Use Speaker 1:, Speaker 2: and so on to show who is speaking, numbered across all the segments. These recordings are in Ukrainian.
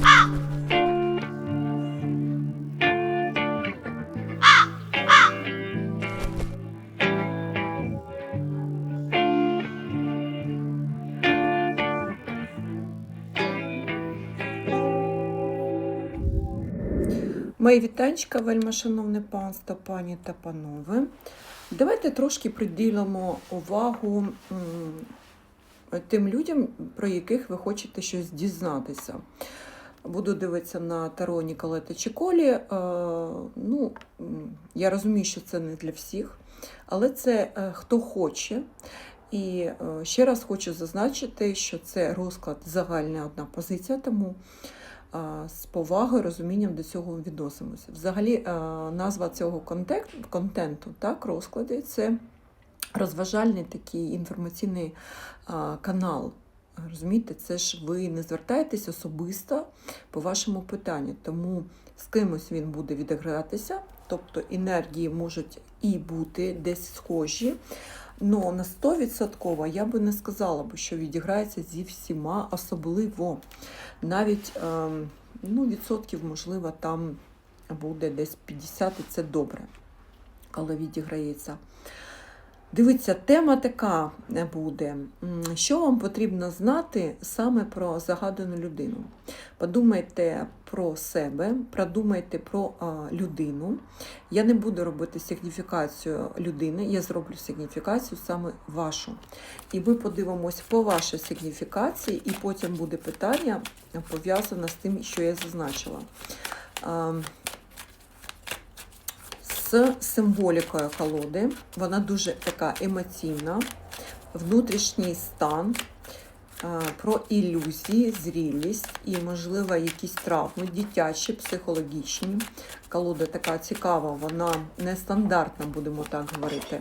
Speaker 1: Мої вітанчика, вельми шановне панство, пані та панове. Давайте трошки приділимо увагу тим людям, про яких ви хочете щось дізнатися. Буду дивитися на Таро Ніколета Чіколі. Е, ну, я розумію, що це не для всіх, але це е, хто хоче. І е, ще раз хочу зазначити, що це розклад загальна одна позиція, тому з повагою, розумінням до цього відносимося. Взагалі, назва цього контенту, так, розклади це розважальний такий інформаційний канал. Розумієте, це ж ви не звертаєтесь особисто по вашому питанню, тому з кимось він буде відігратися, тобто енергії можуть і бути десь схожі. Ну, на 100% я би не сказала, що відіграється зі всіма особливо. Навіть ем, ну, відсотків, можливо, там буде десь 50, і це добре, коли відіграється. Дивіться, тема така буде. Що вам потрібно знати саме про загадану людину? Подумайте про себе, продумайте про людину. Я не буду робити сигніфікацію людини, я зроблю сигніфікацію саме вашу. І ми подивимось по вашій сигніфікації, і потім буде питання пов'язане з тим, що я зазначила. З символікою колоди. Вона дуже така емоційна, внутрішній стан, е, про ілюзії, зрілість і, можливо, якісь травми, дитячі, психологічні. Колода така цікава, вона нестандартна, будемо так говорити.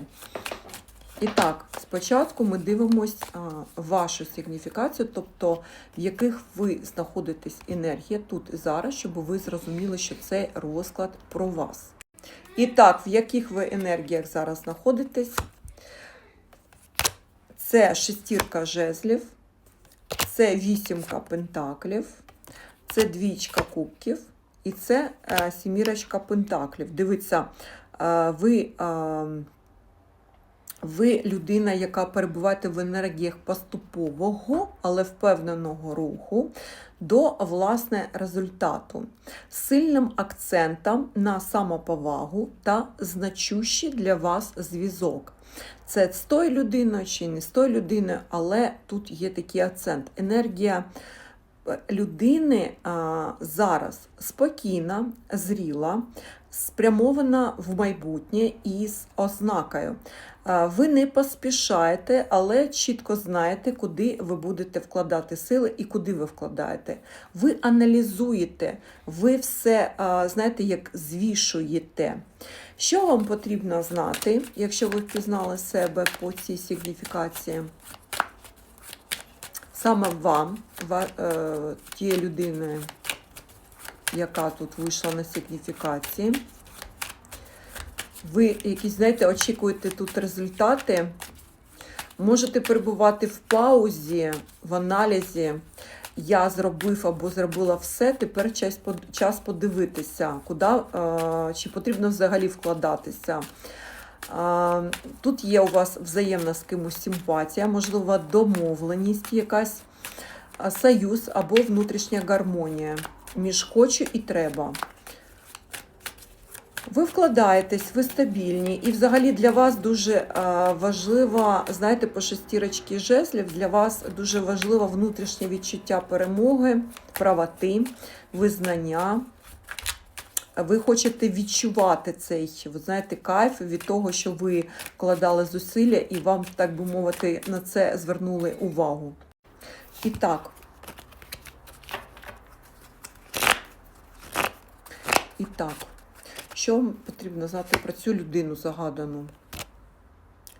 Speaker 1: І так, спочатку ми дивимось а, вашу сигніфікацію, тобто в яких ви знаходитесь енергія тут і зараз, щоб ви зрозуміли, що це розклад про вас. І так, в яких ви енергіях зараз знаходитесь? Це шестірка жезлів, це вісімка пентаклів, це двічка кубків і це е, сімірочка пентаклів. Дивіться, е, ви, е, ви людина, яка перебуваєте в енергіях поступового, але впевненого руху до власне результату, сильним акцентом на самоповагу та значущий для вас зв'язок. Це з тою людиною чи не з тою людиною, але тут є такий акцент. Енергія людини зараз спокійна, зріла, спрямована в майбутнє із ознакою. А, Ви не поспішаєте, але чітко знаєте, куди ви будете вкладати сили і куди ви вкладаєте. Ви аналізуєте, ви все, знаєте, як звішуєте. Що вам потрібно знати, якщо ви впізнали себе по цій сигніфікації? Саме вам, ва- е, тієї людини, яка тут вийшла на сигніфікації. Ви якісь, знаєте, очікуєте тут результати. Можете перебувати в паузі, в аналізі. Я зробив або зробила все, тепер час подивитися, куди, е, чи потрібно взагалі вкладатися. Тут є у вас взаємна з кимось симпатія, можливо, домовленість якась, союз або внутрішня гармонія між хочу і треба. Ви вкладаєтесь, ви стабільні, і взагалі для вас дуже важливо, знаєте, по шестірочці жезлів, для вас дуже важливо внутрішнє відчуття перемоги, правоти, визнання. Ви хочете відчувати цей, ви знаєте, кайф від того, що ви вкладали зусилля і вам, так би мовити, на це звернули увагу. І так. І так. Що потрібно знати про цю людину загадану?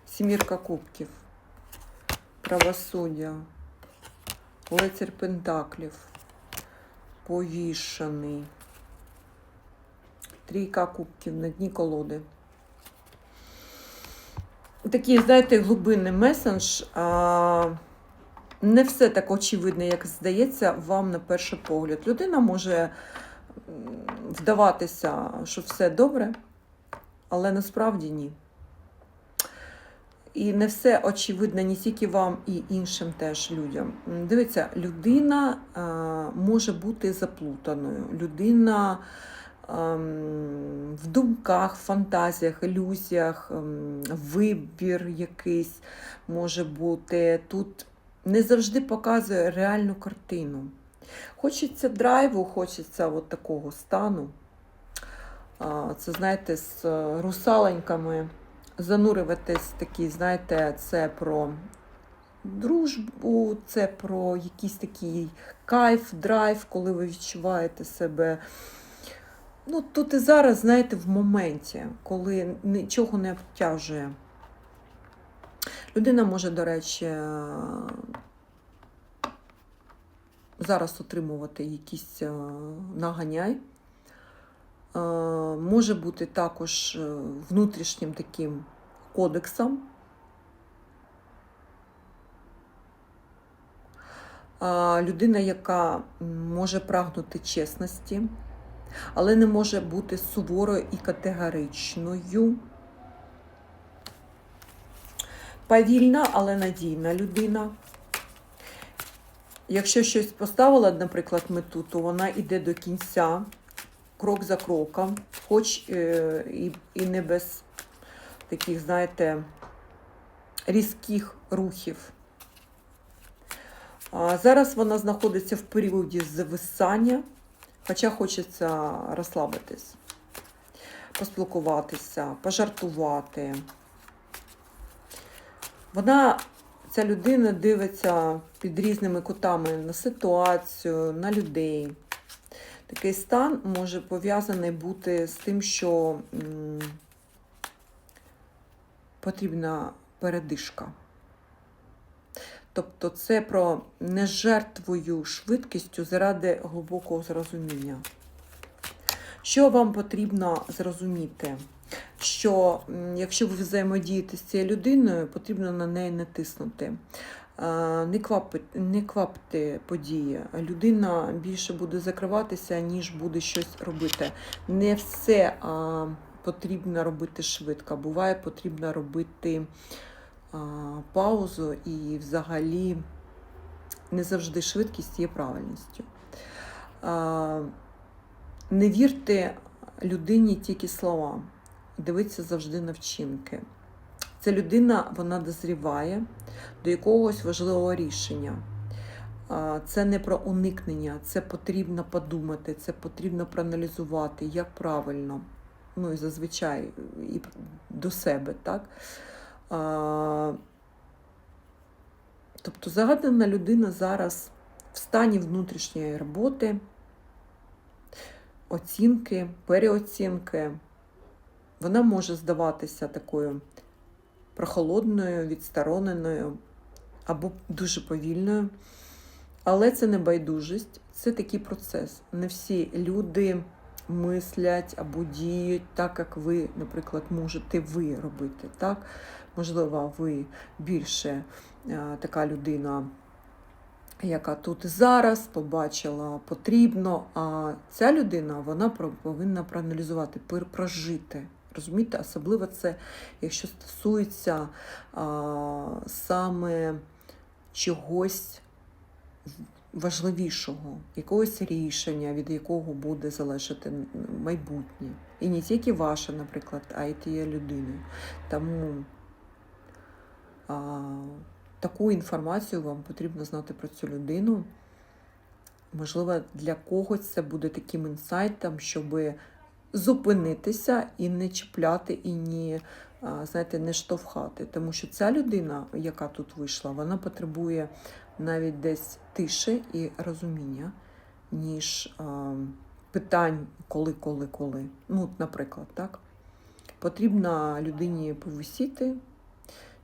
Speaker 1: Сімірка кубків, правосуддя, лицар пентаклів, повішаний, трійка кубків на дні колоди. Такий, знаєте, глибинний месендж. А, не все так очевидно, як здається вам на перший погляд. Людина може вдаватися, що все добре, але насправді ні. І не все очевидно не тільки вам і іншим теж людям. Дивіться, людина е, може бути заплутаною. Людина в думках, фантазіях, ілюзіях, ем, вибір якийсь може бути. Тут не завжди показує реальну картину. Хочеться драйву, хочеться от такого стану. Це, знаєте, з е, русаленьками занурюватись такі, знаєте, це про дружбу, це про якийсь такий кайф, драйв, коли ви відчуваєте себе. Ну, тут і зараз, знаєте, в моменті, коли нічого не обтяжує. Людина може, до речі, зараз отримувати якісь е, наганяй. Е, Може бути також е, внутрішнім таким кодексом. Людина, яка може прагнути чесності, але не може бути суворою і категоричною. Повільна, але надійна людина. Якщо щось поставила, наприклад, мету, то вона йде до кінця, крок за кроком, хоч е, і, і не без таких, знаєте, різких рухів. А зараз вона знаходиться в періоді зависання, хоча хочеться розслабитись, поспілкуватися, пожартувати. Вона, ця людина дивиться під різними кутами на ситуацію, на людей. Такий стан може пов'язаний бути з тим, що м, потрібна передишка. Тобто це про не жертвою швидкістю заради глибокого зрозуміння. Що вам потрібно зрозуміти? Що якщо ви взаємодієте з цією людиною, потрібно на неї не тиснути. Не квапи- не квапте події. Людина більше буде закриватися, ніж буде щось робити. Не все а, потрібно робити швидко. Буває, потрібно робити паузу і взагалі не завжди швидкість є правильністю. Не вірте людині тільки словам, дивіться завжди на вчинки. Ця людина вона дозріває до якогось важливого рішення. Це не про уникнення, це потрібно подумати, це потрібно проаналізувати, як правильно, ну і зазвичай і до себе, так? Тобто загадана людина зараз в стані внутрішньої роботи, оцінки, переоцінки. Вона може здаватися такою прохолодною, відстороненою або дуже повільною. Але це не байдужість, це такий процес. Не всі люди мислять або діють так, як ви, наприклад, можете ви робити. Так? Можливо, ви більше е, така людина, яка тут зараз побачила потрібно. А ця людина вона повинна проаналізувати, прожити. Розумієте, особливо це, якщо стосується а, саме чогось важливішого, якогось рішення, від якого буде залежати майбутнє. І не тільки ваше, наприклад, а й тієї людини. Тому а, таку інформацію вам потрібно знати про цю людину. Можливо, для когось це буде таким інсайтом, щоб зупинитися і не чіпляти, і не, знаєте, не штовхати. Тому що ця людина, яка тут вийшла, вона потребує навіть десь тиші і розуміння, ніж питань коли, коли, коли. Ну, наприклад, так. Потрібно людині повисіти,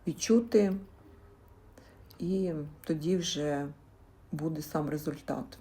Speaker 1: відчути, і тоді вже буде сам результат.